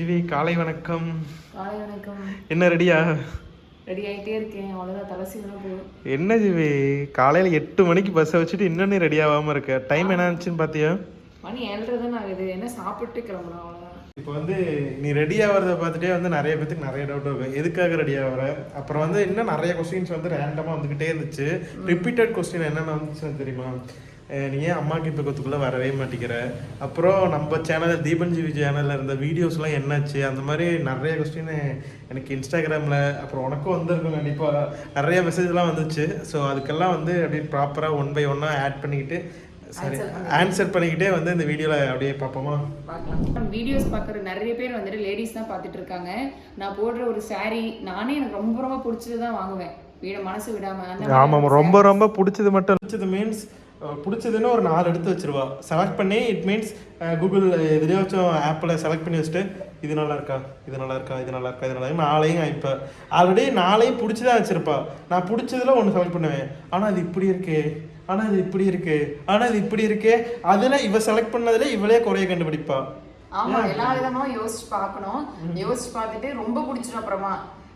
GV காலை வணக்கம். காலை வணக்கம். என்ன ரெடியா? ரெடி ஆகிட்டே இருக்கேன். அவ்வளோதான் தலை போதும் என்ன ஜிவி காலையில் எட்டு மணிக்கு பஸ்ஸை வச்சுட்டு இன்னும் ரெடி ஆகாமல் இருக்க. டைம் என்ன ஆச்சுன்னு பார்த்தியா மணி ஏழரை தான் ஆகுது. என்ன சாப்பிட்டு கிளம்புறோம் அவ்வளோதான் இப்போ வந்து நீ ரெடி ஆகிறத பார்த்துட்டே வந்து நிறைய பேத்துக்கு நிறைய டவுட் இருக்கும் எதுக்காக ரெடி ஆகிற? அப்புறம் வந்து இன்னும் நிறைய கொஸ்டின்ஸ் வந்து ரேண்டமாக வந்துக்கிட்டே இருந்துச்சு. ரிப்பீட்டட் கொஸ்டின் என்னென்ன வந்துச்சுன்னு தெரியுமா? நீ ஏன் அம்மா கிட்ட வரவே மாட்டேங்கிற? அப்புறம் நம்ம சேனல் தீபன் ஜிவி சேனலில் இருந்த வீடியோஸ்லாம் என்னாச்சு? அந்த மாதிரி நிறைய கொஸ்டின் எனக்கு இன்ஸ்டாகிராமில் அப்புறம் உனக்கும் வந்திருக்கும் கண்டிப்பாக நிறைய மெசேஜ்லாம் வந்துச்சு. ஸோ அதுக்கெல்லாம் வந்து அப்படியே ப்ராப்பராக ஒன் பை ஒன்னாக ஆட் பண்ணிக்கிட்டு சரி ஆன்சர் பண்ணிக்கிட்டே. வந்து இந்த வீடியோவில் அப்படியே பார்ப்போமா? பார்க்கலாம். வீடியோஸ் பார்க்குற நிறைய பேர் வந்துட்டு லேடிஸ் தான் பார்த்துட்டு இருக்காங்க. நான் போடுற ஒரு saree நானே எனக்கு ரொம்ப ரொம்ப பிடிச்சது தான் வாங்குவேன். வீட மனசு விடாம ஆமாம் ரொம்ப ரொம்ப பிடிச்சது மட்டும் பிடிச்சது மீன்ஸ் பிடிச்சதுன்னு ஒரு நாலு எடுத்து வச்சிருவா. செலக்ட் பண்ணி இட் மீன்ஸ் கூகுள் எதிரியாச்சும் ஆப்பில் செலக்ட் பண்ணி வச்சுட்டு இது நல்லா இருக்கா இது நல்லா இருக்கா இது நல்லா இருக்கா இது நல்லா இருக்கா நாளையும் இப்போ ஆல்ரெடி நாளையும் பிடிச்சதா வச்சிருப்பா. நான் பிடிச்சதுல ஒன்று செலக்ட் பண்ணுவேன். ஆனால் இது இப்படி இருக்கே ஆனால் இது இப்படி இருக்கு ஆனால் இது இப்படி இருக்கே அதில் இவ செலக்ட் பண்ணதுல இவளே குறைய கண்டுபிடிப்பா. ஆமா எல்லா விதமா யோசிச்சு பார்க்கணும். யோசிச்சு பார்த்துட்டு ரொம்ப பிடிச்சிடும் அப்புறமா.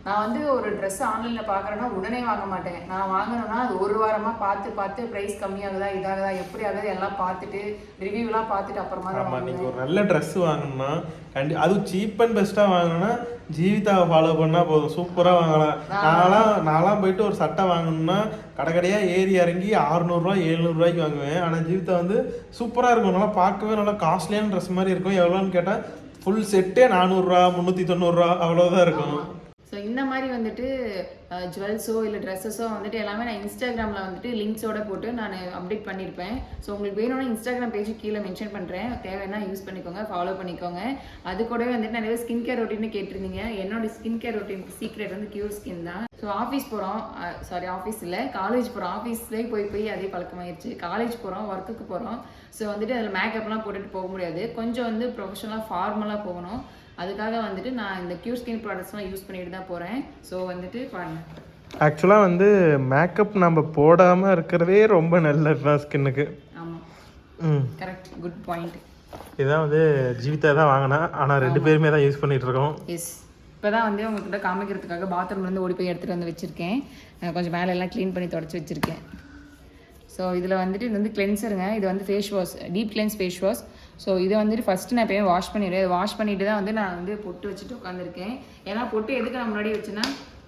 நான் வந்து ஒரு Dress ஆன்லைன்ல பாக்குறேன்னா உடனே வாங்க மாட்டேன். நான் வாங்கணும்னா அது ஒரு வாரமா பார்த்து பார்த்து பிரைஸ் கம்மியாகுதா இதாகுதா எப்படி ஆகுது எல்லாம் பார்த்துட்டு ரிவ்யூலாம் பார்த்துட்டு அப்புறமா தான். நீங்கள் ஒரு நல்ல ட்ரெஸ் வாங்கணும்னா கண்டி அதுவும் சீப் அண்ட் பெஸ்ட்டாக வாங்கணும்னா ஜீவிதாவை ஃபாலோ பண்ணால் போதும். சூப்பராக வாங்கலாம். நான்லாம் நான்லாம் போயிட்டு ஒரு சட்டை வாங்கணும்னா கடை கடையாக ஏறி இறங்கி அறுநூறுவா எழுநூறுவாய்க்கு வாங்குவேன். ஆனால் ஜீவிதா வந்து சூப்பராக இருக்கும். நல்லா பார்க்கவே நல்லா காஸ்ட்லியான ட்ரெஸ் மாதிரி இருக்கும். எவ்வளோன்னு கேட்டால் ஃபுல் செட்டே நானூறுரூவா முந்நூற்றி தொண்ணூறுரூவா அவ்வளோதான் இருக்கும். ஸோ இந்த மாதிரி வந்துட்டு ஜுவல்ஸோ இல்லை ட்ரெஸ்ஸஸோ வந்துட்டு எல்லாமே நான் இன்ஸ்டாகிராமில் வந்துட்டு லிங்க்ஸோட போட்டு நான் அப்டேட் பண்ணியிருப்பேன் ஸோ உங்களுக்கு வேணும்னா இன்ஸ்டாகிராம் பேஜ் கீழே மென்ஷன் பண்ணுறேன் தேவைன்னா யூஸ் பண்ணிக்கோங்க ஃபாலோ பண்ணிக்கோங்க. அது கூடவே வந்துட்டு நிறைய ஸ்கின் கேர் ரொட்டீன் கேட்டிருந்தீங்க. என்னோட ஸ்கின் கேர் ரொட்டீன் சீக்ரெட் வந்து கியூர் ஸ்கின் தான். ஸோ ஆஃபீஸ் போகிறோம் சாரி ஆஃபீஸ் இல்லை. காலேஜ் போகிறோம் ஆஃபீஸ்லேயே போய் போய் அதே பழக்கமாயிருச்சு. காலேஜ் போகிறோம் ஒர்க்குக்கு போகிறோம் ஸோ வந்துட்டு அதில் மேக்கப்லாம் போட்டுட்டு போக முடியாது. கொஞ்சம் வந்து ப்ரொஃபஷனலாக ஃபார்மலாக போகணும். அதுக்காக வந்துட்டு நான் இந்த கியூர் ஸ்கின் ப்ராடக்ட்ஸ்லாம் யூஸ் பண்ணிட்டு தான் போகிறேன் ஸோ வந்துட்டு பாருங்க. ஆக்சுவலாக வந்து மேக்கப் நம்ம போடாமல் இருக்கிறதே ரொம்ப நல்லது தான் ஸ்கின்னுக்கு ஆமாம் ம். கரெக்ட் குட் பாயிண்ட் இதான் வந்து ஜீவிதா தான் வாங்கினா. ஆனால் ரெண்டு பேருமே தான் யூஸ் பண்ணிட்டு இருக்கோம். எஸ் இப்போ தான் வந்து உங்ககிட்ட காமிக்கிறதுக்காக பாத்ரூம்லேருந்து ஓடி போய் எடுத்துகிட்டு வந்து வச்சுருக்கேன். கொஞ்சம் மேலே எல்லாம் க்ளீன் பண்ணி தொடச்சி வச்சுருக்கேன். ஸோ இதில் வந்துட்டு இது வந்து கிளென்சருங்க இது வந்து face wash deep cleanse face wash so இதை வந்துட்டு ஃபஸ்ட்டு நான் எப்பயும் வாஷ் பண்ணிடுவேன். வாஷ் பண்ணிட்டு தான் வந்து நான் வந்து பொட்டு வச்சுட்டு உட்காந்துருக்கேன் ஏன்னா பொட்டு எதுக்கு நான் முன்னாடி வச்சுன்னா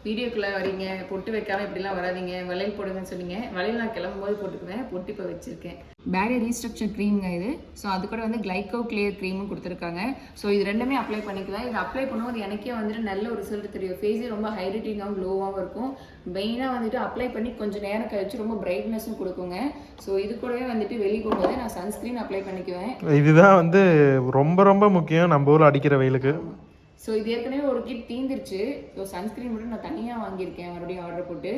வீடியோக்குள்ளே வரீங்க பொட்டு வைக்காமல் இப்படிலாம் வராதீங்க வளையல் போடுங்கன்னு சொன்னீங்க. வளையல் நான் கிளம்பும்போது போட்டுக்குவேன் பொட்டு இப்போ வச்சுருக்கேன். பேரியர் ரீஸ்ட்ரக்சர் க்ரீம்ங்க இது. ஸோ அது கூட வந்து கிளைக்கோ கிளியர் க்ரீமும் கொடுத்துருக்காங்க. ஸோ இது ரெண்டுமே அப்ளை பண்ணிக்குவேன். இது அப்ளை பண்ணும்போது எனக்கே வந்துட்டு நல்ல ஒரு ரிசல்ட் தெரியும். ஃபேஸே ரொம்ப ஹைலைட்டிங்காகவும் க்ளோவாகவும் இருக்கும். மெயினாக வந்துட்டு அப்ளை பண்ணி கொஞ்சம் நேரம் கழிச்சு ரொம்ப பிரைட்னஸும் கொடுக்குங்க. ஸோ இது கூடவே வந்துட்டு வெளியே போகும்போது நான் சன்ஸ்க்ரீன் அப்ளை பண்ணிக்குவேன். இதுதான் வந்து ரொம்ப ரொம்ப முக்கியம் நம்ம ஊரில் அடிக்கிற வெயிலுக்கு. ஸோ இது ஏற்கனவே ஒரு கிட் தீந்துருச்சு. ஸோ சன்ஸ்க்ரீன் மட்டும் நான் தனியாக வாங்கியிருக்கேன். மறுபடியும் ஆர்டர் போட்டு.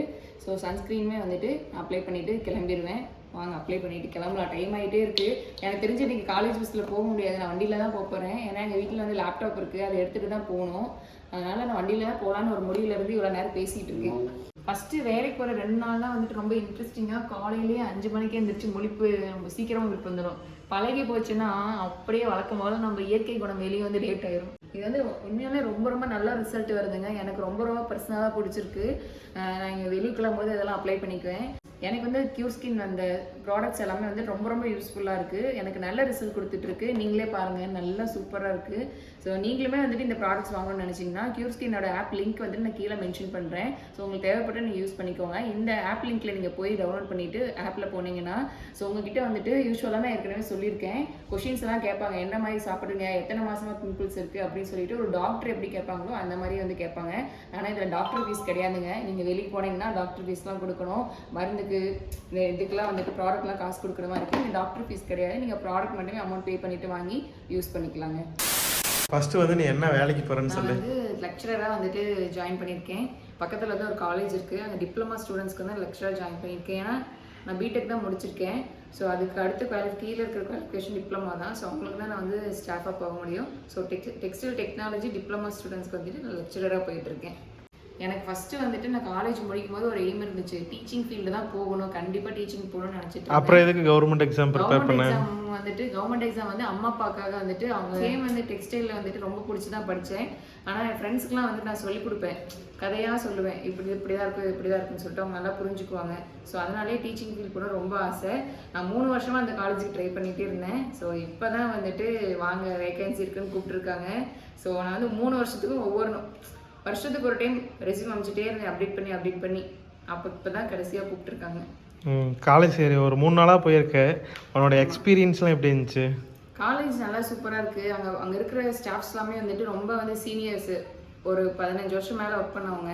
ஸோ சன்ஸ்க்ரீனுமே வந்துட்டு அப்ளை பண்ணிவிட்டு கிளம்பிடுவேன் வாங்க அப்ளை பண்ணிட்டு கிளம்பலாம். டைம் ஆகிட்டே இருக்குது எனக்கு தெரிஞ்சு இன்றைக்கி காலேஜ் பஸ்ஸில் போக முடியாது. நான் வண்டியில் தான் போக போகிறேன் ஏன்னா எங்கள் வீட்டில் வந்து லேப்டாப் இருக்குது அதை எடுத்துகிட்டு தான் போகணும். அதனால் நான் வண்டியில் தான் போகலான்னு ஒரு முடிவுல இருந்து இவ்வளோ நேரம் பேசிகிட்டு இருக்கேன். ஃபஸ்ட்டு வேலைக்கு போகிற ரெண்டு நாள் தான் வந்துட்டு ரொம்ப இன்ட்ரெஸ்டிங்காக காலையிலேயே அஞ்சு மணிக்கே எழுந்திரிச்சு முழிப்பு நம்ம சீக்கிரமாக விழிப்பு வந்துடும். பழகி போச்சுன்னா அப்படியே வழக்கம் போல நம்ம இயற்கை குணம் வெளியே வந்து லேட் ஆயிரும். இது வந்து உண்மையாலே ரொம்ப ரொம்ப நல்ல ரிசல்ட் வருதுங்க. எனக்கு ரொம்ப ரொம்ப பர்சனலாக பிடிச்சிருக்கு. நான் இங்கே வெளியே கிளம்பும்போது இதெல்லாம் அப்ளை பண்ணிக்குவேன். எனக்கு வந்து கியூர் ஸ்கின் அந்த ப்ராடக்ட்ஸ் எல்லாமே வந்து ரொம்ப ரொம்ப யூஸ்ஃபுல்லாக இருக்குது எனக்கு நல்ல ரிசல்ட் கொடுத்துட்ருக்கு. நீங்களே பாருங்கள் நல்லா சூப்பராக இருக்குது ஸோ நீங்களுமே வந்துட்டு இந்த ப்ராடக்ட்ஸ் வாங்கணும்னு நினச்சிங்கன்னா கியூர் ஸ்கின்னோட ஆப் லிங்க் வந்து நான் கீழே மென்ஷன் பண்ணுறேன் ஸோ உங்களுக்கு தேவைப்பட்டு நீங்கள் யூஸ் பண்ணிக்கோங்க. இந்த ஆப் லிங்க்கில் நீங்கள் போய் டவுன்லோட் பண்ணிவிட்டு ஆப்பில் போனீங்கன்னா ஸோ உங்ககிட்ட வந்துட்டு யூஸ்வலாக நான் ஏற்கனவே சொல்லியிருக்கேன். கொஷின்ஸ் எல்லாம் கேட்பாங்க. என்ன மாதிரி சாப்பிடுங்க? எத்தனை மாதமாக பிம்பிள்ஸ் இருக்குது அப்படின்னு சொல்லிட்டு ஒரு டாக்டர் எப்படி கேட்பாங்களோ அந்த மாதிரி வந்து கேட்பாங்க. ஆனால் இதில் டாக்டர் ஃபீஸ் கிடையாதுங்க. நீங்கள் வெளியே போனீங்கன்னா டாக்டர் ஃபீஸ்லாம் கொடுக்கணும். மருந்து மருந்துக்கு இந்த இதுக்கெல்லாம் வந்துட்டு ப்ராடக்ட்லாம் காசு கொடுக்குற மாதிரி இருக்குது இந்த டாக்டர் ஃபீஸ் கிடையாது. நீங்கள் ப்ராடக்ட் மட்டுமே அமௌண்ட் பே பண்ணிட்டு வாங்கி யூஸ் பண்ணிக்கலாங்க. ஃபர்ஸ்ட் வந்து நீ என்ன வேலைக்கு போறேன்னு நான் சொல்லு. வந்து லெக்சரராக வந்துட்டு ஜாயின் பண்ணியிருக்கேன். பக்கத்தில் வந்து ஒரு காலேஜ் இருக்குது அங்கே டிப்ளமா ஸ்டூடெண்ட்ஸ்க்கு வந்து லெக்சராக ஜாயின் பண்ணியிருக்கேன். ஏன்னா நான் பிடெக் தான் முடிச்சிருக்கேன். ஸோ அதுக்கு அடுத்த குவாலி கீழே இருக்கிற குவாலிஃபிகேஷன் டிப்ளமா தான். ஸோ அவங்களுக்கு தான் நான் வந்து ஸ்டாஃபாக போக முடியும். So tex textile technology diploma ஸ்டூடெண்ட்ஸ்க்கு வந்துட்டு நான் லெக்சரராக போயிட்டுருக்கேன் எனக்கு ஃபர்ஸ்ட் வந்துட்டு நான் காலேஜ் முடிக்கும் போது ஒரு எய்ம் இருந்துச்சு. டீச்சிங் ஃபீல்டு தான் போகணும். கண்டிப்பா டீச்சிங் போகணும்னு நினைச்சிட்டு அப்புறம் எதுக்கு கவர்மெண்ட் எக்ஸாம் ப்ரிப்பேர் பண்ண? வந்துட்டு கவர்மெண்ட் எக்ஸாம் வந்து அம்மா அப்பாக்காக வந்துட்டு அவங்க சேம் வந்து டெக்ஸ்டைலில் வந்துட்டு ரொம்ப பிடிச்சி தான் படித்தேன் ஆனால் என் ஃப்ரெண்ட்ஸ்க்குலாம் வந்துட்டு நான் சொல்லி கொடுப்பேன். கதையாக சொல்லுவேன். இப்படி இப்படி தான் இருக்கும் இப்படி தான் இருக்குன்னு சொல்லிட்டு அவங்க நல்லா புரிஞ்சுக்குவாங்க. ஸோ அதனாலே டீச்சிங் ஃபீல்ட் போட ரொம்ப ஆசை. நான் மூணு வருஷமாக அந்த காலேஜுக்கு ட்ரை பண்ணிகிட்டே இருந்தேன். ஸோ இப்போ தான் வந்துட்டு வாங்க வேகன்சி இருக்குன்னு கூப்பிட்டுருக்காங்க. ஸோ நான் வந்து மூணு வருஷத்துக்கும் ஒவ்வொரு வருஷத்துக்கு ஒரு டைம் ரெசியூம் அமைச்சிட்டே இருந்தேன். அப்டேட் பண்ணி அப்டேட் பண்ணி. அப்போ இப்போ தான் கடைசியாக கூப்பிட்டுருக்காங்க காலேஜ் சரி. ஒரு மூணு நாளாக போயிருக்க. உன்னோட எக்ஸ்பீரியன்ஸ்லாம் எப்படி இருந்துச்சு? காலேஜ் நல்லா சூப்பராக இருக்குது அங்கே அங்கே இருக்கிற ஸ்டாஃப்ஸ் எல்லாமே வந்துட்டு ரொம்ப வந்து சீனியர்ஸு ஒரு பதினஞ்சு வருஷம் மேலே ஒர்க் பண்ணவங்க.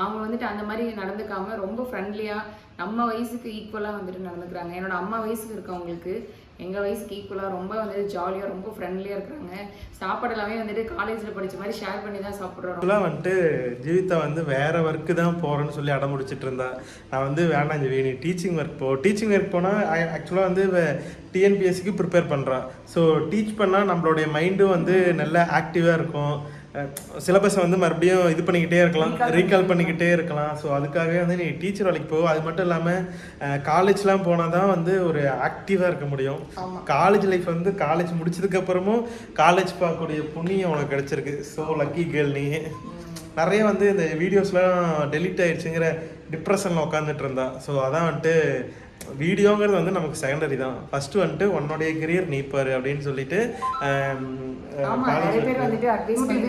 அவங்க வந்துட்டு அந்த மாதிரி நடந்துக்காம ரொம்ப ஃப்ரெண்ட்லியாக நம்ம வயசுக்கு ஈக்குவலாக வந்துட்டு நடந்துக்கிறாங்க. என்னோட அம்மா வயசுக்கு இருக்கவங்களுக்கு எங்கள் வயசுக்கு ஈக்குவலாக ரொம்ப வந்து ஜாலியாக ரொம்ப ஃப்ரெண்ட்லியாக இருக்கிறாங்க. சாப்பாடு எல்லாமே வந்துட்டு காலேஜில் படித்த மாதிரி ஷேர் பண்ணி தான் சாப்பிட்றோம். ஆக்சுவலாக வந்துட்டு ஜீவிதா வந்து வேறு ஒர்க்கு தான் போகிறேன்னு சொல்லி அடம் முடிச்சிட்டு இருந்தா. நான் வந்து வேண்டாம் ஜீவி நீ டீச்சிங் ஒர்க் போ. டீச்சிங் ஒர்க் போனால் ஆக்சுவலாக வந்து டிஎன்பிஎஸ்சிக்கு ப்ரிப்பேர் பண்ணுறான் ஸோ டீச் பண்ணால் நம்மளுடைய மைண்டும் வந்து நல்லா ஆக்டிவாக இருக்கும். சிலபஸை வந்து மறுபடியும் இது பண்ணிக்கிட்டே இருக்கலாம் ரீகால் பண்ணிக்கிட்டே இருக்கலாம். ஸோ அதுக்காகவே வந்து நீ டீச்சர் வேலைக்கு போ. அது மட்டும் இல்லாமல் காலேஜ்லாம் போனால் தான் வந்து ஒரு ஆக்டிவாக இருக்க முடியும். காலேஜ் லைஃப் வந்து காலேஜ் முடிச்சதுக்கு அப்புறமும் காலேஜ் பார்க்கக்கூடிய புண்ணியம் உனக்கு கிடைச்சிருக்கு. ஸோ லக்கி கேர்ள் நீ. நிறைய வந்து இந்த வீடியோஸ்லாம் டெலீட் ஆயிடுச்சுங்கிற டிப்ரெஷனில் உட்காந்துட்டு இருந்தா. ஸோ அதான் வந்துட்டு வீடியோங்கிறது வந்து நமக்கு செகண்டரி தான். ஃபர்ஸ்ட் வந்துட்டு உன்னுடைய கெரியர் நீப்பாரு அப்படின்னு சொல்லிட்டு நிறைய பேர் வந்துட்டு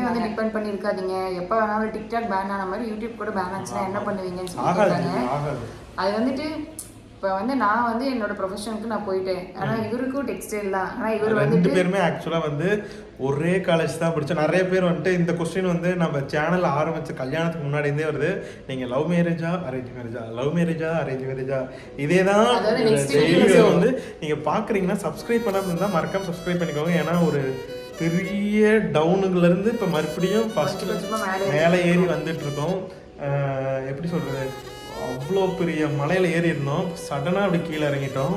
வந்து டிபெண்ட் பண்ணிருக்காதீங்க எப்ப வேணாலும் டிக்டாக் பேன் ஆன மாதிரி யூடியூப் கூட பேன் ஆச்சுன்னா என்ன பண்ணுவீங்கன்னு சொல்லி ஆகாது கேட்டாங்க. ஆகாது. அது வந்துட்டு இப்போ வந்து நான் வந்து என்னோட ப்ரொஃபஷனுக்கு நான் போயிட்டேன். ஆனா இவருக்கும் டெக்ஸ்டைல் தான் ஆனா இவர் ரெண்டு வந்துட்டு பேருமே ஆக்சுவலாக வந்து ஒரே காலேஜ் தான் படித்தோம் நிறைய பேர் வந்துட்டு இந்த கொஸ்டின் வந்து நம்ம சேனல் ஆரம்பிச்ச கல்யாணத்துக்கு முன்னாடி இருந்தே வருது. நீங்கள் லவ் மேரேஜா அரேஞ்ச் மேரேஜா லவ் மேரேஜா அரேஞ்ச் மேரேஜா இதே தான். வந்து நீங்கள் பார்க்குறீங்கன்னா சப்ஸ்கிரைப் பண்ணாமல் இருந்தால் மறக்காம சப்ஸ்கிரைப் பண்ணிக்கோங்க. ஏன்னா ஒரு பெரிய டவுனுக்குல இருந்து இப்போ மறுபடியும் கொஞ்சமா மேலே ஏறி வந்துட்டு இருக்கோம். எப்படி சொல்றது? அவ்வளோ பெரிய மலையில ஏறி இருந்தோம் சடனாக அப்படி கீழே இறங்கிட்டோம்.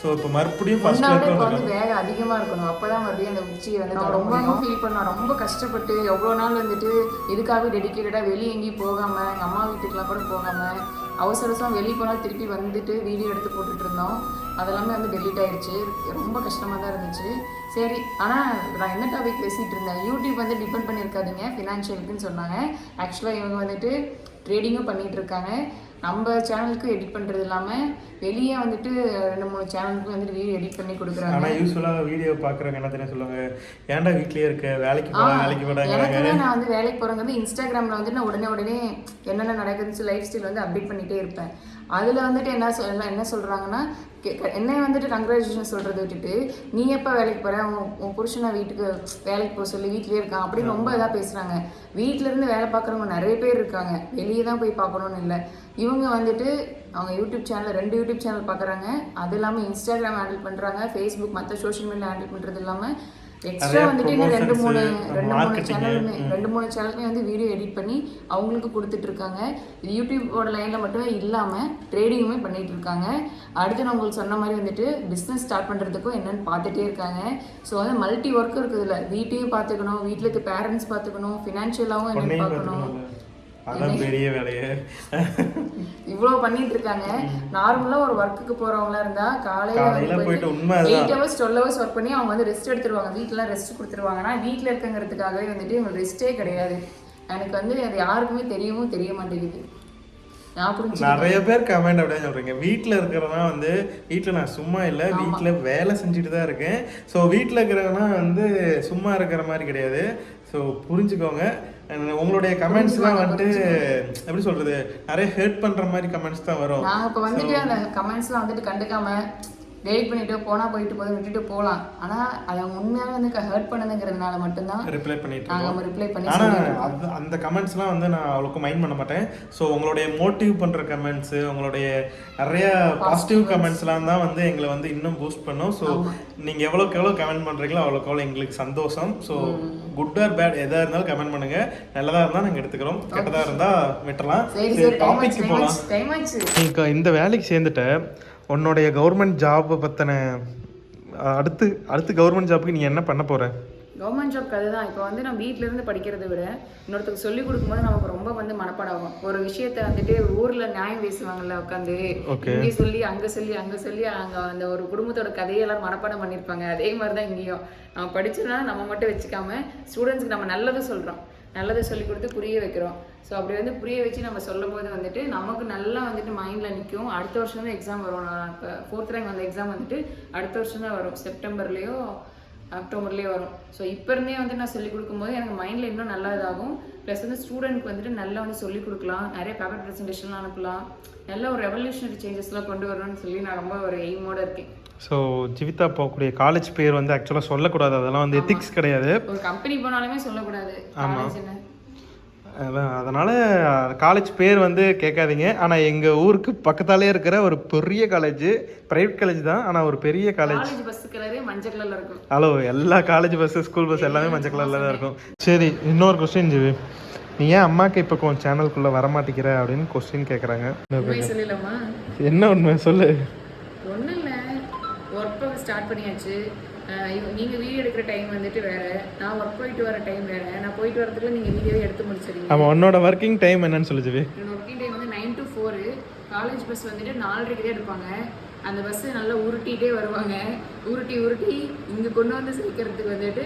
ஸோ இப்போ மறுபடியும் ஃபர்ஸ்ட் வந்து வேகம் அதிகமா இருக்கணும். அப்பதான் மறுபடியும் அந்த உச்சியை வந்து நான் ரொம்ப ஃபீல் பண்ணேன் ரொம்ப கஷ்டப்பட்டு எவ்வளோ நாள் வந்துட்டு இதுக்காக டெடிக்கேட்டடா வெளியே எங்கேயும் போகாம எங்க அம்மா வீட்டுக்குலாம் கூட போகாம அவசர அவசரம் வெளியே போனால் திருப்பி வந்துட்டு வீடியோ எடுத்து போட்டுட்டு இருந்தோம். அதெல்லாமே வந்து டெலீட் ஆயிடுச்சு ரொம்ப கஷ்டமாக தான் இருந்துச்சு. சரி ஆனால் நான் என்ன டாபிக் பேசிகிட்டு இருந்தேன்? யூடியூப் வந்து டிபெண்ட் பண்ணியிருக்காதீங்க. ஃபினான்ஷியலுக்குன்னு சொன்னாங்க. ஆக்சுவலாக இவங்க வந்துட்டு ட்ரேடிங்கும் பண்ணிட்டு இருக்காங்க. நம்ம சேனலுக்கு எடிட் பண்ணுறது இல்லாமல் வெளியே வந்துட்டு ரெண்டு மூணு சேனலுக்கு வந்துட்டு வீடியோ எடிட் பண்ணி கொடுக்குறாங்க. ஆனா யூஸ்வலா வீடியோ பாக்குறவங்க என்ன தெரியும் சொல்லுவாங்க? ஏன்டா வீட்லயே இருக்க? வேலைக்கு போடா வேலைக்கு எனக்கு நான் வந்து வேலைக்கு போகிறவங்க இன்ஸ்டாகிராமில் வந்து நான் உடனே உடனே என்னென்ன நடக்குதுன்னு லைஃப் ஸ்டைல் வந்து அப்டேட் பண்ணிகிட்டே இருப்பேன். அதில் வந்துட்டு என்ன சொல் என்ன சொல்கிறாங்கன்னா என்னை வந்துட்டு கங்க்ராச்சுலேஷன் சொல்கிறத விட்டுட்டு நீ எப்போ வேலைக்கு போகிற உன் உன் புருஷனை வீட்டுக்கு வேலைக்கு போக சொல்லி வீட்லேயே இருக்கான். அப்படின்னு ரொம்ப இதாக பேசுகிறாங்க இருந்து வேலை பார்க்குறவங்க நிறைய பேர் இருக்காங்க. வெளியே தான் போய் பார்க்கணும்னு இல்லை. இவங்க வந்துட்டு அவங்க யூடியூப் சேனல் ரெண்டு யூடியூப் சேனல் பார்க்குறாங்க அது இல்லாமல் இன்ஸ்டாகிராம் ஹேண்டில் பண்ணுறாங்க ஃபேஸ்புக் மற்ற சோஷியல் மீடியா ஹேண்டில் பண்ணுறது இல்லாமல் எக்ஸ்ட்ரா வந்துட்டு இன்னும் ரெண்டு மூணு ரெண்டு மூணு சேனலுமே. ரெண்டு மூணு சேனலுமே வந்து வீடியோ எடிட் பண்ணி அவங்களுக்கு கொடுத்துட்டு இருக்காங்க யூடியூபோட லைனில் மட்டுமே இல்லாமல் ட்ரேடிங்குமே பண்ணிட்டு இருக்காங்க அடுத்து நான் உங்களுக்கு சொன்ன மாதிரி வந்துட்டு பிஸ்னஸ் ஸ்டார்ட் பண்ணுறதுக்கும் என்னன்னு பார்த்துட்டே இருக்காங்க. ஸோ வந்து மல்டி ஒர்க் இருக்குதுல்ல. வீட்டையும் பார்த்துக்கணும் வீட்டில் இருக்க பேரண்ட்ஸ் பார்த்துக்கணும் ஃபினான்ஷியலாகவும் என்னன்னு பொண்ணையும் பார்க்கணும். அதான் பெரிய வேலையே. இவ்வளோ பண்ணிட்டு இருக்காங்க. நார்மலாக ஒரு ஒர்க்குக்கு போறவங்களா இருந்தா காலையில போயிட்டு உண்மை eight. Hours twelve hours work பண்ணி அவங்க வந்து ரெஸ்ட் எடுத்துருவாங்க. வீட்டில் ரெஸ்ட் கொடுத்துருவாங்க ஆனால் வீட்டில் இருக்கங்கிறதுக்காகவே வந்துட்டு இவங்களுக்கு ரெஸ்ட்டே கிடையாது. எனக்கு வந்து அது யாருக்குமே தெரியவும் தெரிய மாட்டேங்குது. நிறைய பேர் கமெண்ட் அப்படியே சொல்றீங்க. வீட்டில் இருக்கிறவனா வந்து வீட்டில் நான் சும்மா இல்லை வீட்டில் வேலை செஞ்சுட்டு தான் இருக்கேன். ஸோ வீட்டில் இருக்கிறவனா வந்து சும்மா இருக்கிற மாதிரி கிடையாது. ஸோ புரிஞ்சுக்கோங்க. உங்களுடைய கமெண்ட்ஸ்லாம் வந்துட்டு எப்படி சொல்றது? நிறைய ஹெல்ப் பண்ற மாதிரி கமெண்ட்ஸ் தான் வரும். நாங்க இப்போ வந்துட்டு அந்த கமெண்ட்ஸ்லாம் வந்துட்டு கண்டுக்காம டெலிட் பண்ணிட்டு போனா போயிட்டு போது விட்டுட்டு போகலாம். ஆனா அதை அவங்க உண்மையாவே வந்து ஹர்ட் பண்ணுதுங்கிறதுனால மட்டும்தான் ரிப்ளை பண்ணிட்டு நாங்க இருக்கோம். ரிப்ளை பண்ணி. அது அந்த கமெண்ட்ஸ்லாம் வந்து நான் அவ்வளோக்கு மைண்ட் பண்ண மாட்டேன். ஸோ உங்களுடைய மோட்டிவ் பண்ற கமெண்ட்ஸ் உங்களுடைய நிறைய பாசிட்டிவ் கமெண்ட்ஸ்லாம் தான் வந்து எங்களை வந்து இன்னும் பூஸ்ட் பண்ணும். ஸோ நீங்க எவ்வளோக்கு எவ்வளோ கமெண்ட் பண்றீங்களோ அவ்வளோக்கு எவ்வளோ எங்களுக்கு சந்தோஷம். ஸோ குட் ஆர் பேட் எதா இருந்தாலும் கமெண்ட் பண்ணுங்க. நல்லதா இருந்தா நாங்க எடுத்துக்கிறோம். கெட்டதா இருந்தா விட்டுறலாம். டாபிக் டைம் போகலாம் இந்த வேலைக்கு சேர்ந்துட்ட உன்னுடைய கவர்மெண்ட் ஜாப்பை பற்றின அடுத்து அடுத்து கவர்மெண்ட் ஜாப்புக்கு நீ என்ன பண்ண போற? கவர்மெண்ட் ஜாப்க்கு அதுதான். இப்போ வந்து நம்ம வீட்ல இருந்து படிக்கிறத விட இன்னொருத்தருக்கு சொல்லிக் கொடுக்கும்போது நமக்கு ரொம்ப வந்து மனப்பாடம் ஆகும் ஒரு விஷயத்த வந்துட்டு ஊர்ல நியாயம் பேசுவாங்கல்ல உட்காந்து இங்கே சொல்லி அங்க சொல்லி அங்க சொல்லி அங்க அந்த ஒரு குடும்பத்தோட கதையெல்லாம் மனப்பாடம் பண்ணியிருப்பாங்க. அதே மாதிரி தான் இங்கேயும். நம்ம படிச்சோம்னா நம்ம மட்டும் வச்சுக்காம ஸ்டூடெண்ட்ஸ்க்கு நம்ம நல்லதை சொல்றோம். நல்லதை சொல்லி கொடுத்து புரிய வைக்கிறோம். ஸோ அப்படி வந்து புரிய வச்சு நம்ம சொல்லும் போது வந்துட்டு நமக்கு நல்லா வந்துட்டு மைண்டில் நிற்கும் அடுத்த வருஷம் தான் எக்ஸாம் வரும். நான் இப்போ ஃபோர்த் ரேங்க் வந்த எக்ஸாம் வந்துட்டு அடுத்த வருஷம் தான் வரும். செப்டம்பர்லேயோ அக்டோபர்லேயே வரும். ஸோ இப்போ இருந்தே வந்து நான் சொல்லிக் கொடுக்கும்போது எனக்கு மைண்டில் இன்னும் நல்லா இதாகும். ப்ளஸ் வந்து ஸ்டூடெண்ட்க்கு வந்துட்டு நல்லா வந்து சொல்லிக் கொடுக்கலாம். நிறைய பேப்பர் ப்ரெசன்டேஷன்லாம் அனுப்பலாம். நல்ல ஒரு ரெவல்யூஷனரி சேஞ்சஸ்லாம் கொண்டு வரணும்னு சொல்லி நான் ரொம்ப ஒரு எய்மோட இருக்கேன். ஸோ ஜீவிதா போகக்கூடிய காலேஜ் பேர் வந்து ஆக்சுவலாக சொல்லக்கூடாது. அதெல்லாம் வந்து எத்திக்ஸ் கிடையாது. ஒரு கம்பெனி போனாலுமே சொல்லக்கூடாது. அதான் அதனால் காலேஜ் பேர் வந்து கேட்காதீங்க. ஆனால் எங்கள் ஊருக்கு பக்கத்தாலே இருக்கிற ஒரு பெரிய காலேஜ் ப்ரைவேட் காலேஜ் தான். ஆனால் ஒரு பெரிய காலேஜ் காலேஜ் பஸ் கலரே மஞ்சள் கலர்ல இருக்கும். ஹலோ எல்லா காலேஜ் பஸ்ஸு ஸ்கூல் பஸ் எல்லாமே மஞ்சள் கலரில் தான் இருக்கும். சரி இன்னொரு கொஸ்டின் ஜிவி. நீ ஏன் அம்மாக்கு இப்போ கொஞ்சம் சேனலுக்குள்ளே வரமாட்டேங்கிற அப்படின்னு கொஸ்டின் கேட்குறாங்க என்ன உண்மை? சொல்லு. ஒன்றும் இல்லை. ஒர்க் ஸ்டார்ட் பண்ணியாச்சு. அஹ் இவ- நீங்க வீடியோ எடுக்கிற டைம் வந்துட்டு வேற. நான் ஒர்க் போயிட்டு வர டைம் வேற. நான் போயிட்டு வரதுக்குள்ள நீங்க வீடியோவே எடுத்து முடிச்சிருங்க ஆமாம் உன்னோட ஒர்க்கிங் டைம் என்னன்னு சொல்லு என்னோட ஒர்க்கிங் டைம் வந்து nine to four college bus வந்துட்டு நாலரைக்கு தான் எடுப்பாங்க. அந்த பஸ் நல்லா உருட்டிகிட்டே வருவாங்க. உருட்டி உருட்டி இங்க கொண்டு வந்து சேர்க்கறதுக்கு வந்துட்டு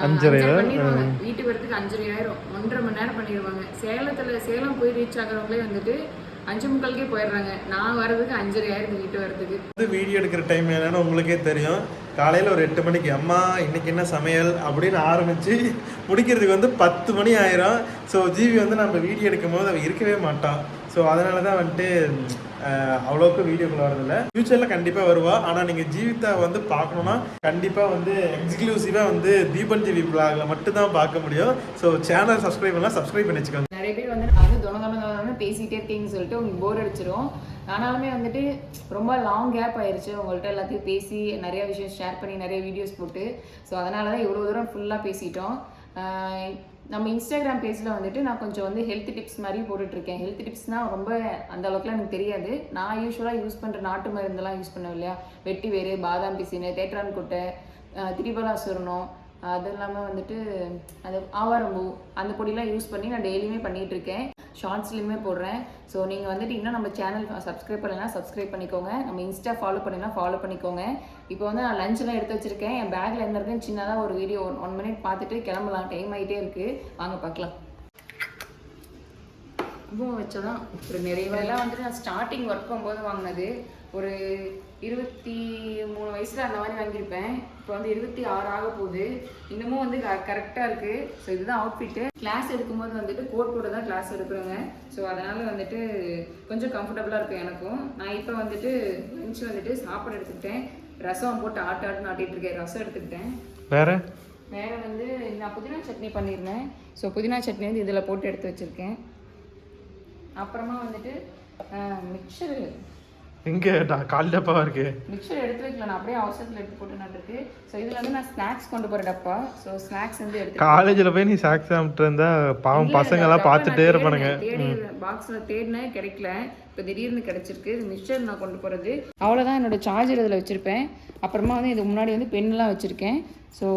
அஞ்சரை பண்ணிடுவாங்க. வீட்டுக்கு வரதுக்கு அஞ்சரை ஆயிரம். ஒன்றரை மணி நேரம் பண்ணிடுவாங்க. சேலத்துல சேலம் போய் ரீச் ஆகுறவங்களே வந்துட்டு அஞ்சு முக்காலுக்கே போயிடுறாங்க. நான் வர்றதுக்கு அஞ்சரை ஆயிரம் வீட்டு வரதுக்கு வீடியோ எடுக்கிற டைம் என்னன்னு உங்களுக்கே தெரியும். காலையில் ஒரு எட்டு மணிக்கு அம்மா இன்றைக்கி என்ன சமையல்? அப்படின்னு ஆரம்பித்து முடிக்கிறதுக்கு வந்து பத்து மணி ஆயிரும். ஸோ ஜிவி வந்து நம்ம வீடியோ எடுக்கும் போது அவள் இருக்கவே மாட்டான் ஸோ அதனால தான் வந்துட்டு அவ்வளோக்கு வீடியோக்குள்ள வரதில்ல ஃப்யூச்சரில் கண்டிப்பாக வருவாள் ஆனால் நீங்கள் ஜீவிதா வந்து பார்க்கணுன்னா கண்டிப்பாக வந்து எக்ஸ்க்ளூசிவாக வந்து தீபன் ஜிவி பிளாகில் மட்டும்தான் பார்க்க முடியும். ஸோ சேனல் சப்ஸ்கிரைப் பண்ணலாம். சப்ஸ்கிரைப் பண்ணி வச்சுக்கோங்க. நிறைய பேர் வந்து நான் இருக்கீங்கன்னு சொல்லிட்டு உங்களுக்கு போர் அடிச்சிடும் ஆனாலுமே வந்துட்டு ரொம்ப லாங் கேப் ஆயிடுச்சு உங்கள்கிட்ட எல்லாத்தையும் பேசி நிறைய விஷயம் ஷேர் பண்ணி நிறைய வீடியோஸ் போட்டு. ஸோ அதனால தான் இவ்வளோ தூரம் ஃபுல்லாக பேசிட்டோம். நம்ம இன்ஸ்டாகிராம் பேஜில் வந்துட்டு நான் கொஞ்சம் வந்து ஹெல்த் டிப்ஸ் மாதிரி போட்டுட்ருக்கேன். ஹெல்த் டிப்ஸ்னால் ரொம்ப அந்த அளவுக்குலாம் எனக்கு தெரியாது. நான் யூஸ்வலாக யூஸ் பண்ணுற நாட்டு மருந்தெல்லாம் யூஸ் பண்ணுவேன் இல்லையா? வெட்டி வேறு பாதாம் பிசினு தேற்றான் கொட்டை திரிபலா சுரணம் அது இல்லாமல் வந்துட்டு அது ஆவாரம்பூ அந்த பொடியெலாம் யூஸ் பண்ணி நான் டெய்லியுமே பண்ணிகிட்டு இருக்கேன் ஷார்ட்ஸ்லையுமே போடுறேன். ஸோ நீங்கள் வந்துட்டு இன்னும் நம்ம சேனல் சப்ஸ்கிரைப் பண்ணலைன்னா சப்ஸ்கிரைப் பண்ணிக்கோங்க. நம்ம இன்ஸ்டா ஃபாலோ பண்ணினா ஃபாலோ பண்ணிக்கோங்க. இப்போ வந்து நான் லஞ்செலாம் எடுத்து வச்சுருக்கேன். என் பேக்கில் என்ன இருக்குன்னு சின்னதாக ஒரு வீடியோ ஒன் ஒன் மினிட் பார்த்துட்டு கிளம்பலாம். டைம் ஆகிட்டே இருக்குது வாங்க பார்க்கலாம். இதுவும் வச்சதான் ஒரு நிறைவெல்லாம் வந்துட்டு நான் ஸ்டார்டிங் ஒர்க் போகும்போது வாங்கினது ஒரு இருபத்தி மூணு வயசில் அந்த மாதிரி வாங்கியிருப்பேன். இப்போ வந்து இருபத்தி ஆறு ஆக போகுது. இன்னமும் வந்து கரெக்டாக இருக்குது ஸோ இதுதான் அவுட்ஃபிட்டு கிளாஸ் எடுக்கும்போது வந்துட்டு கோட் கூட தான் கிளாஸ் எடுக்கிறோங்க ஸோ அதனால் வந்துட்டு கொஞ்சம் கம்ஃபர்டபுளாக இருக்கும் எனக்கும். நான் இப்போ வந்துட்டு லஞ்ச் வந்துட்டு சாப்பாடு எடுத்துக்கிட்டேன். ரசம் போட்டு ஆட்டு ஆட்டுன்னு ஆட்டிகிட்டு இருக்கேன். ரசம் எடுத்துக்கிட்டேன். வேற? வேறு வந்து நான் புதினா சட்னி பண்ணியிருந்தேன். ஸோ புதினா சட்னி வந்து இதில் போட்டு எடுத்து வச்சுருக்கேன். அப்புறமா வந்துட்டு மிக்சரு எங்கே கால் டப்பாவாக இருக்கு? மிக்சர் எடுத்து வைக்கல நான் அப்படியே அவசரத்தில் எடுத்து போட்டு நட்டுருக்கு ஸோ இதில் வந்து நான் ஸ்நாக்ஸ் கொண்டு போகிற டப்பா. ஸோ ஸ்நாக்ஸ் வந்து எடுத்து காலேஜில் போய் நீ சாக்ஸ் சாப்பிட்டு இருந்தா பாவம் பசங்க எல்லாம் பார்த்துட்டே இருப்பானுங்க. தேடி பாக்ஸில் தேடினேன் கிடைக்கல. இப்போ திடீர்னு கிடைச்சிருக்கு. இது மிக்சர் நான் கொண்டு போகிறது அவ்வளோதான் என்னோட சார்ஜர் இதில் வச்சுருப்பேன். அப்புறமா வந்து இது முன்னாடி வந்து பென்லாம் வச்சுருக்கேன். ஸோ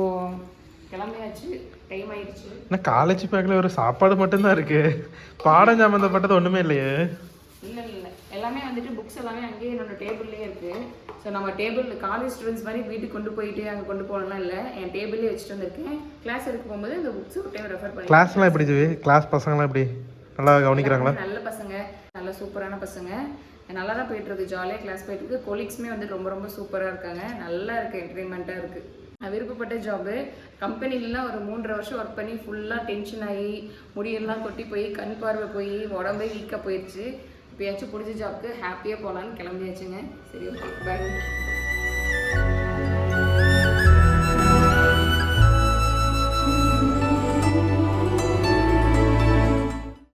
கிளம்பியாச்சு டைம் ஆயிடுச்சு. என்ன காலேஜ் பேக்கில் ஒரு சாப்பாடு மட்டும்தான் இருக்கு. பாடம் சம்மந்தப்பட்டது ஒன்றுமே இல்லையே. இல்லை இல்லை எல்லாமே வந்துட்டு புக்ஸ் எல்லாமே அங்கேயே என்னோட டேபிள்லேயே இருக்குது ஸோ நம்ம டேபிள் காலேஜ் ஸ்டூடெண்ட்ஸ் மாதிரி வீட்டுக்கு கொண்டு போயிட்டு அங்கே கொண்டு போகலாம் இல்லை. என் டேபிள்லேயே வச்சுட்டு வந்திருக்கேன். கிளாஸ் எடுக்க போகும்போது இந்த புக்ஸ் டைம் ரெஃபர் பண்ணி கிளாஸ்லாம் எப்படி ஜிவி? கிளாஸ் பசங்களாம் எப்படி? நல்லா கவனிக்கிறாங்களா? நல்ல பசங்க. நல்ல சூப்பரான பசங்க. நல்லா தான் போயிட்டு இருக்கு. ஜாலியாக கிளாஸ் போயிட்டு இருக்கு. கொலீக்ஸுமே வந்து ரொம்ப ரொம்ப சூப்பராக இருக்காங்க. நல்லா இருக்கு என்டர்டைன்மெண்ட்டாக இருக்கு. நான் விருப்பப்பட்ட ஜாபு கம்பெனிலலாம் ஒரு மூன்றரை வருஷம் ஒர்க் பண்ணி ஃபுல்லாக டென்ஷன் ஆகி முடியெல்லாம் கொட்டி போய் கண் பார்வை போய் உடம்பே வீக்காக போயிடுச்சு இப்போயாச்சும் பிடிச்ச ஜாப்க்கு ஹாப்பியாக போகலான்னு கிளம்பியாச்சுங்க. சரி ஓகே பாய்